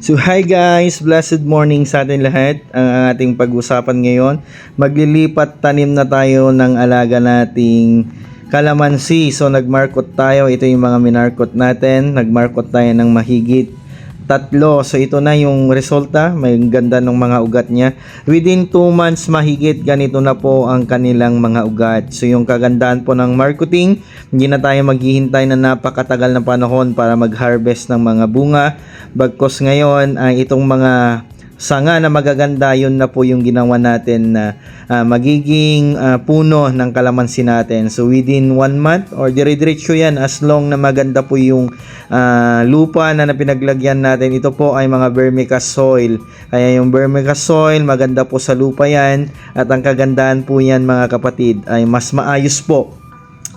So hi guys, blessed morning sa atin lahat. Ang ating pag-usapan ngayon, maglilipat tanim na tayo ng alaga nating kalamansi. So nagmarkot tayo, ito yung mga minarkot natin. Nagmarkot tayo ng mahigit tatlo. So ito na yung resulta, may ganda ng mga ugat niya. Within 2 months mahigit, ganito na po ang kanilang mga ugat. So yung kagandahan po ng marketing, hindi na tayo maghihintay na napakatagal na panahon para mag-harvest ng mga bunga. Bagkos ngayon ay itong mga sanga na magaganda yun na po yung ginawa natin na ah, magiging ah, puno ng kalamansi natin. So within one month or dire-diretso yan as long na maganda po yung ah, lupa na napinaglagyan natin. Ito po ay mga vermicast soil. Kaya yung vermicast soil maganda po sa lupa yan at ang kagandahan po yan mga kapatid ay mas maayos po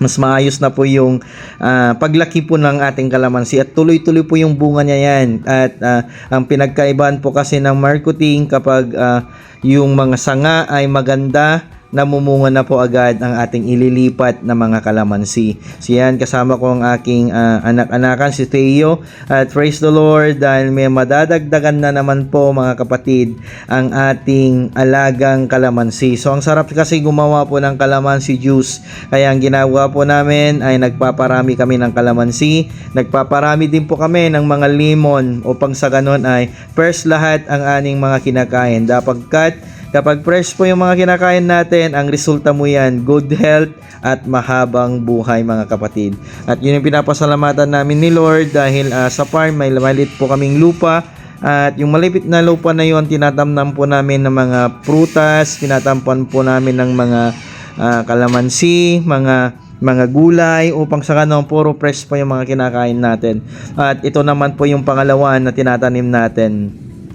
mas maayos na po yung ah, paglaki po ng ating kalamansi at tuloy-tuloy po yung bunga niya yan. At ah, ang pinagkaibahan po kasi ng marketing kapag ah, yung mga sanga ay maganda namumunga na po agad ang ating ililipat na mga kalamansi. So yan, kasama ko ang aking ah, anak-anakan si Theo at praise the Lord dahil may madadagdagan na naman po mga kapatid ang ating alagang kalamansi. So ang sarap kasi gumawa po ng kalamansi juice. Kaya ang ginagawa po namin ay nagpaparami kami ng kalamansi, nagpaparami din po kami ng mga lemon upang sa ganon ay first lahat ang aning mga kinakain. Dapat cut Kapag fresh po yung mga kinakain natin, ang resulta mo yan, good health at mahabang buhay mga kapatid. At yun yung pinapasalamatan namin ni Lord dahil ah, sa farm may malit po kaming lupa at yung malipit na lupa na yun, tinatamnan po namin ng mga prutas, tinatampan po namin ng mga ah, kalamansi, mga mga gulay upang sa kanong puro fresh pa yung mga kinakain natin. At ito naman po yung pangalawa na tinatanim natin.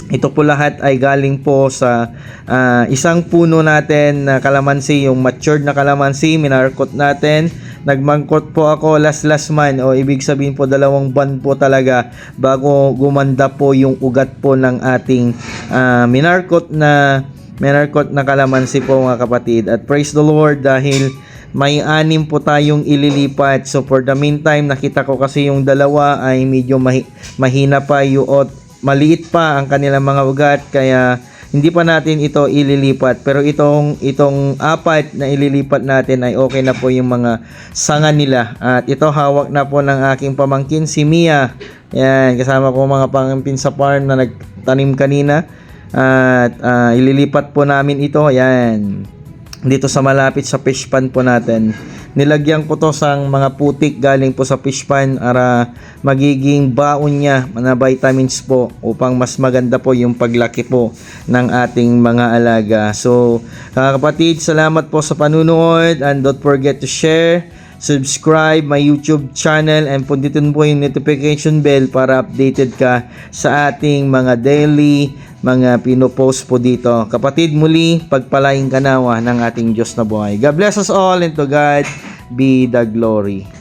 Ito po lahat ay galing po sa ah, isang puno natin na kalamansi, yung matured na kalamansi, minarkot natin. Nagmangkot po ako last last month o ibig sabihin po dalawang buwan po talaga bago gumanda po yung ugat po ng ating ah, minarkot na minarkot na kalamansi po mga kapatid. At praise the Lord dahil may anim po tayong ililipat. So for the meantime, nakita ko kasi yung dalawa ay medyo mahi- mahina pa yung maliit pa ang kanilang mga ugat kaya hindi pa natin ito ililipat. Pero itong itong apat na ililipat natin ay okay na po yung mga sanga nila. At ito hawak na po ng aking pamangkin si Mia. Yan kasama ko mga pamangkin sa farm na nagtanim kanina. At ah, ililipat po namin ito. Yan dito sa malapit sa fish pan po natin. Nilagyan ko to sa mga putik galing po sa fish pan para magiging baon niya na vitamins po upang mas maganda po yung paglaki po ng ating mga alaga. So, mga kapatid, salamat po sa panunood and don't forget to share, subscribe my YouTube channel and punditin po yung notification bell para updated ka sa ating mga daily mga pinopost po dito. Kapatid, muli, pagpalain ka nawa ng ating Diyos na buhay. God bless us all and to God be the glory.